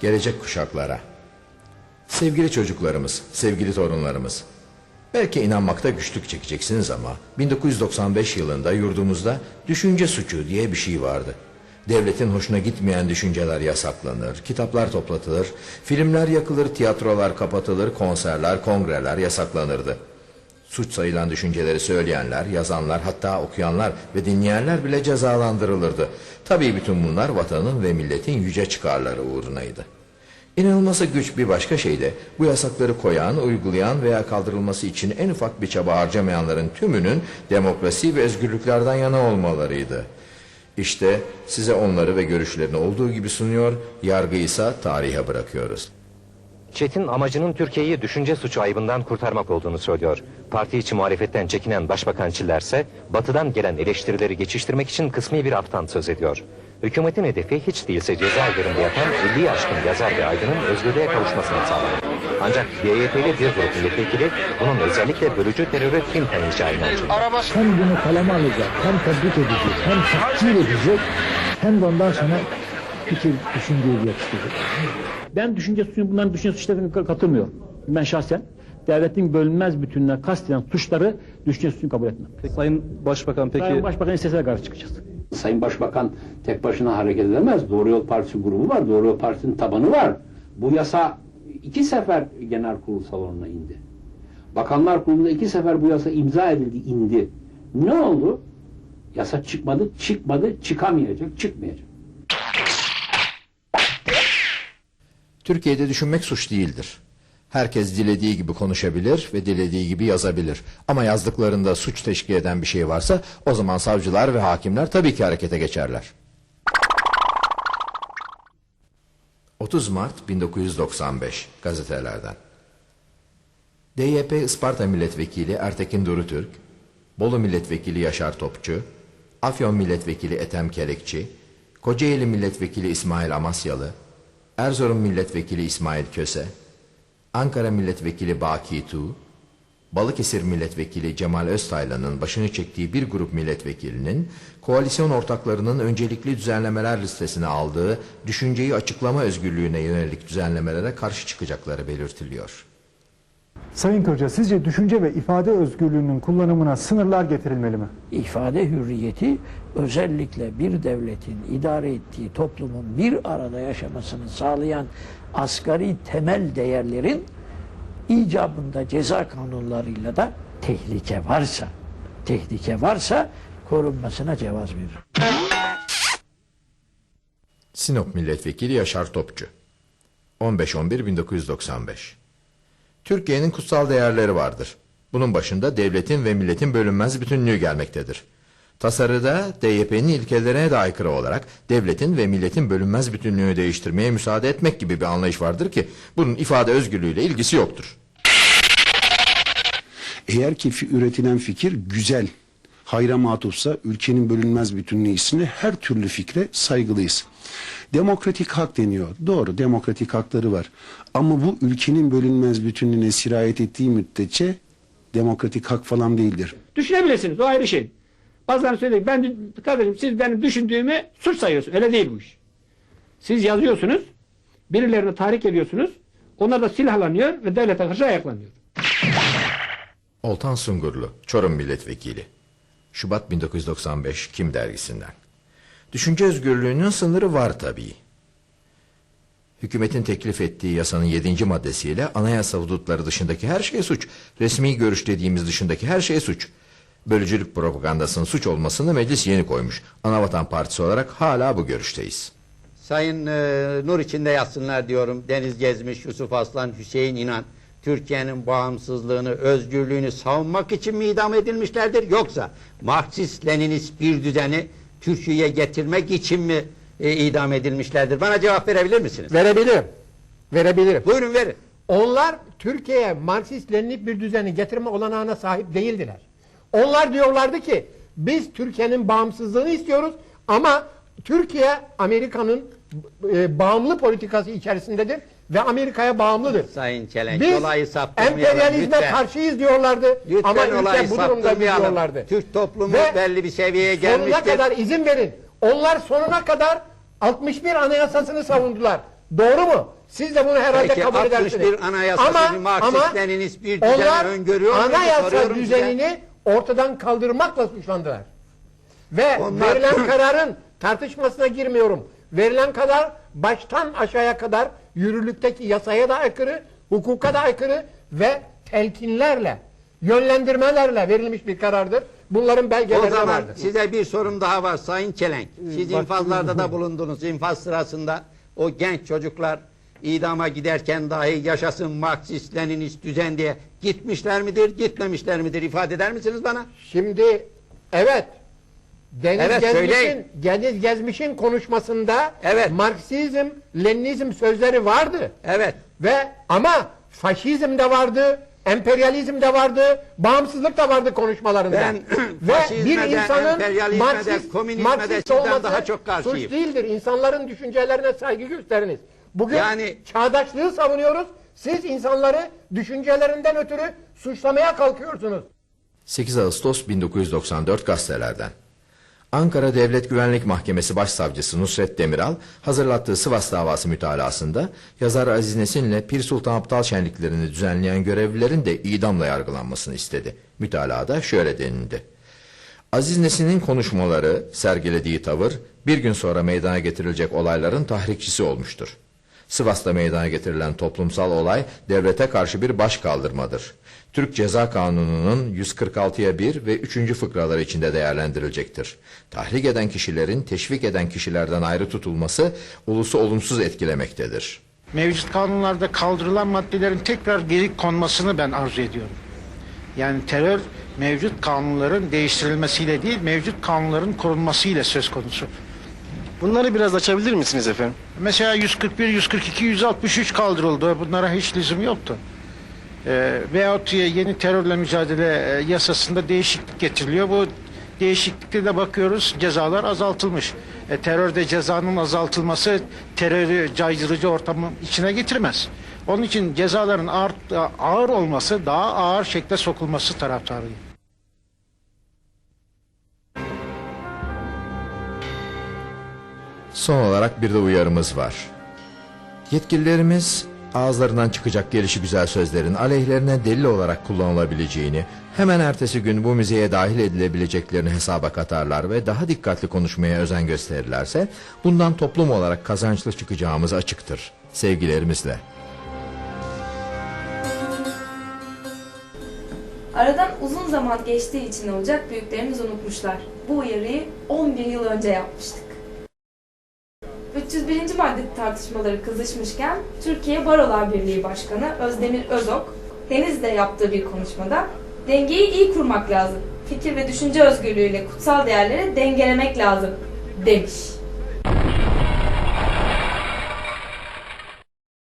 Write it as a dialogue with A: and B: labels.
A: gelecek kuşaklara. Sevgili çocuklarımız, sevgili torunlarımız. Belki inanmakta güçlük çekeceksiniz ama 1995 yılında yurdumuzda düşünce suçu diye bir şey vardı. Devletin hoşuna gitmeyen düşünceler yasaklanır, kitaplar toplatılır, filmler yakılır, tiyatrolar kapatılır, konserler, kongreler yasaklanırdı. Suç sayılan düşünceleri söyleyenler, yazanlar, hatta okuyanlar ve dinleyenler bile cezalandırılırdı. Tabii bütün bunlar vatanın ve milletin yüce çıkarları uğrunaydı. İnanılması güç bir başka şey de bu yasakları koyan, uygulayan veya kaldırılması için en ufak bir çaba harcamayanların tümünün demokrasi ve özgürlüklerden yana olmalarıydı. İşte size onları ve görüşlerini olduğu gibi sunuyor, yargıyı ise tarihe bırakıyoruz.
B: Çetin amacının Türkiye'yi düşünce suçu ayıbından kurtarmak olduğunu söylüyor. Parti içi muhalefetten çekinen Başbakan Çiller ise batıdan gelen eleştirileri geçiştirmek için kısmi bir aftan söz ediyor. Hükümetin hedefi hiç değilse cezaevlerinde yatan 50'yi aşkın yazar ve aydının özgürlüğe kavuşmasını sağlamak. Ancak DYP'li bir grup milletvekili bunun özellikle bölücü teröre film tanıyacağı inancı.
C: Hem bunu kaleme alacak, hem tebrik edecek, hem takdir edecek, hem de ondan sonra fikir, düşünceyi yetiştirecek. Ben düşünce suçunu, bunların düşünce suçlarına katılmıyorum. Ben şahsen devletin bölünmez bütününe kasteden suçları düşünce suçunu kabul etmem.
D: Sayın Başbakan peki
C: Sayın Başbakan istese karşı çıkacağız.
E: Sayın Başbakan tek başına hareket edemez. Doğru Yol Partisi grubu var. Doğru Yol Partisi'nin tabanı var. Bu yasa iki sefer genel kurul salonuna indi. Bakanlar Kurulu'nda iki sefer bu yasa imza edildi, indi. Ne oldu? Yasa çıkmadı, çıkmadı, çıkamayacak, çıkmayacak.
A: Türkiye'de düşünmek suç değildir. Herkes dilediği gibi konuşabilir ve dilediği gibi yazabilir. Ama yazdıklarında suç teşkil eden bir şey varsa o zaman savcılar ve hakimler tabii ki harekete geçerler. 30 Mart 1995 gazetelerden. DYP Isparta Milletvekili Ertekin Durutürk, Bolu Milletvekili Yaşar Topçu, Afyon Milletvekili Ethem Kelekçi, Kocaeli Milletvekili İsmail Amasyalı, Erzurum Milletvekili İsmail Köse, Ankara Milletvekili Baki Tu, Balıkesir Milletvekili Cemal Öztaylan'ın başını çektiği bir grup milletvekilinin koalisyon ortaklarının öncelikli düzenlemeler listesine aldığı düşünceyi açıklama özgürlüğüne yönelik düzenlemelere karşı çıkacakları belirtiliyor.
F: Sayın Kırca sizce düşünce ve ifade özgürlüğünün kullanımına sınırlar getirilmeli mi?
G: ifade hürriyeti özellikle bir devletin idare ettiği toplumun bir arada yaşamasını sağlayan asgari temel değerlerin icabında ceza kanunlarıyla da tehlike varsa tehlike varsa korunmasına cevaz verir.
A: Sinop Milletvekili Yaşar Topçu 15-11-1995 Türkiye'nin kutsal değerleri vardır. Bunun başında devletin ve milletin bölünmez bütünlüğü gelmektedir. Tasarıda DYP'nin ilkelerine de aykırı olarak devletin ve milletin bölünmez bütünlüğünü değiştirmeye müsaade etmek gibi bir anlayış vardır ki bunun ifade özgürlüğüyle ilgisi yoktur.
H: Eğer ki üretilen fikir güzel, hayra matufsa ülkenin bölünmez bütünlüğü içinde her türlü fikre saygılıyız. Demokratik hak deniyor. Doğru demokratik hakları var. Ama bu ülkenin bölünmez bütünlüğüne sirayet ettiği müddetçe demokratik hak falan değildir.
I: Düşünebilirsiniz o ayrı şey. Bazıları söylüyor ben kardeşim siz benim düşündüğümü suç sayıyorsun. Öyle değil bu iş. Siz yazıyorsunuz, birilerini tahrik ediyorsunuz, onlar da silahlanıyor ve devlete karşı ayaklanıyor.
A: Oltan Sungurlu, Çorum Milletvekili. Şubat 1995 Kim dergisinden. Düşünce özgürlüğünün sınırı var tabii. Hükümetin teklif ettiği yasanın 7. maddesiyle anayasa hudutları dışındaki her şey suç. Resmi görüş dediğimiz dışındaki her şey suç. Bölücülük propagandasının suç olmasını meclis yeni koymuş. Anavatan Partisi olarak hala bu görüşteyiz.
J: Sayın e, nur içinde yatsınlar diyorum. Deniz Gezmiş, Yusuf Aslan, Hüseyin İnan. Türkiye'nin bağımsızlığını, özgürlüğünü savunmak için mi idam edilmişlerdir? Yoksa Marksist-Leninist bir düzeni Türkiye'ye getirmek için mi e, idam edilmişlerdir? Bana cevap verebilir misiniz?
K: Verebilirim. Verebilirim.
J: Buyurun verin.
K: Onlar Türkiye'ye Marksist Leninist bir düzeni getirme olanağına sahip değildiler. Onlar diyorlardı ki biz Türkiye'nin bağımsızlığını istiyoruz ama Türkiye Amerika'nın e, bağımlı politikası içerisindedir ve Amerika'ya bağımlıdır.
J: Sayın Çelenk,
K: Biz
J: olayı
K: emperyalizme
J: lütfen.
K: karşıyız diyorlardı
J: Lütfen
K: ama ülke bu durumda diyorlardı.
J: Türk toplumu
K: Ve
J: belli bir seviyeye
K: Sonuna
J: gelmiştir.
K: kadar izin verin. Onlar sonuna kadar 61 anayasasını savundular. Doğru mu? Siz de bunu herhalde
J: Peki,
K: kabul
J: 61
K: edersiniz.
J: anayasası bir Marksist Leninist bir düzeni
K: onlar
J: öngörüyor
K: anayasa
J: Soruyorum size.
K: düzenini ortadan kaldırmakla suçlandılar. Ve
J: Onlar-
K: verilen kararın tartışmasına girmiyorum. Verilen karar baştan aşağıya kadar yürürlükteki yasaya da aykırı, hukuka da aykırı ve telkinlerle, yönlendirmelerle verilmiş bir karardır. Bunların
J: O
K: belgeleri de
J: zaman
K: vardır.
J: size bir sorum daha var Sayın Çelenk. Siz infazlarda da bulundunuz. İnfaz sırasında o genç çocuklar idama giderken dahi yaşasın Marksist Leninist düzen diye gitmişler midir, gitmemişler midir? ifade eder misiniz bana?
K: Şimdi evet Deniz
J: Evet,
K: Gezmiş'in
J: söyleyin.
K: Deniz Gezmiş'in konuşmasında
J: Evet.
K: Marksizm, Leninizm sözleri vardı.
J: Evet.
K: Ve ama faşizm de vardı, emperyalizm de vardı, bağımsızlık da vardı konuşmalarında.
J: Ben
K: Ve bir insanın Marksist, Marksist olması
J: daha çok karşıyım.
K: suç değildir. İnsanların düşüncelerine saygı gösteriniz. Bugün
J: Yani-
K: çağdaşlığı savunuyoruz. Siz insanları düşüncelerinden ötürü suçlamaya kalkıyorsunuz.
A: 8 Ağustos 1994 gazetelerden. Ankara Devlet Güvenlik Mahkemesi Başsavcısı Nusret Demiral hazırlattığı Sivas davası mütalasında yazar Aziz Nesin'le Pir Sultan Aptal şenliklerini düzenleyen görevlilerin de idamla yargılanmasını istedi. Mütalada şöyle denildi. Aziz Nesin'in konuşmaları, sergilediği tavır bir gün sonra meydana getirilecek olayların tahrikçisi olmuştur. Sivas'ta meydana getirilen toplumsal olay devlete karşı bir baş kaldırmadır. Türk Ceza Kanunu'nun 146'ya 1 ve 3. fıkraları içinde değerlendirilecektir. Tahrik eden kişilerin teşvik eden kişilerden ayrı tutulması ulusu olumsuz etkilemektedir.
D: mevcut kanunlarda kaldırılan maddelerin tekrar geri konmasını ben arzu ediyorum. Yani terör mevcut kanunların değiştirilmesiyle değil, mevcut kanunların korunmasıyla söz konusu.
L: Bunları biraz açabilir misiniz efendim?
D: Mesela 141, 142, 163 kaldırıldı. Bunlara hiç lüzum yoktu. Ee, veyahut yeni terörle mücadele e, yasasında değişiklik getiriliyor. Bu değişiklikte de bakıyoruz cezalar azaltılmış. E, terörde cezanın azaltılması terörü caydırıcı ortamın içine getirmez. Onun için cezaların ağır, ağır olması daha ağır şekilde sokulması taraftarıyım.
A: Son olarak bir de uyarımız var. Yetkililerimiz ağızlarından çıkacak gelişi güzel sözlerin aleyhlerine delil olarak kullanılabileceğini, hemen ertesi gün bu müzeye dahil edilebileceklerini hesaba katarlar ve daha dikkatli konuşmaya özen gösterirlerse bundan toplum olarak kazançlı çıkacağımız açıktır. Sevgilerimizle.
M: Aradan uzun zaman geçtiği için olacak büyüklerimiz unutmuşlar. Bu uyarıyı 11 yıl önce yapmıştık. 301. madde tartışmaları kızışmışken Türkiye Barolar Birliği Başkanı Özdemir Özok Deniz'de yaptığı bir konuşmada dengeyi iyi kurmak lazım. Fikir ve düşünce özgürlüğüyle kutsal değerleri dengelemek lazım demiş.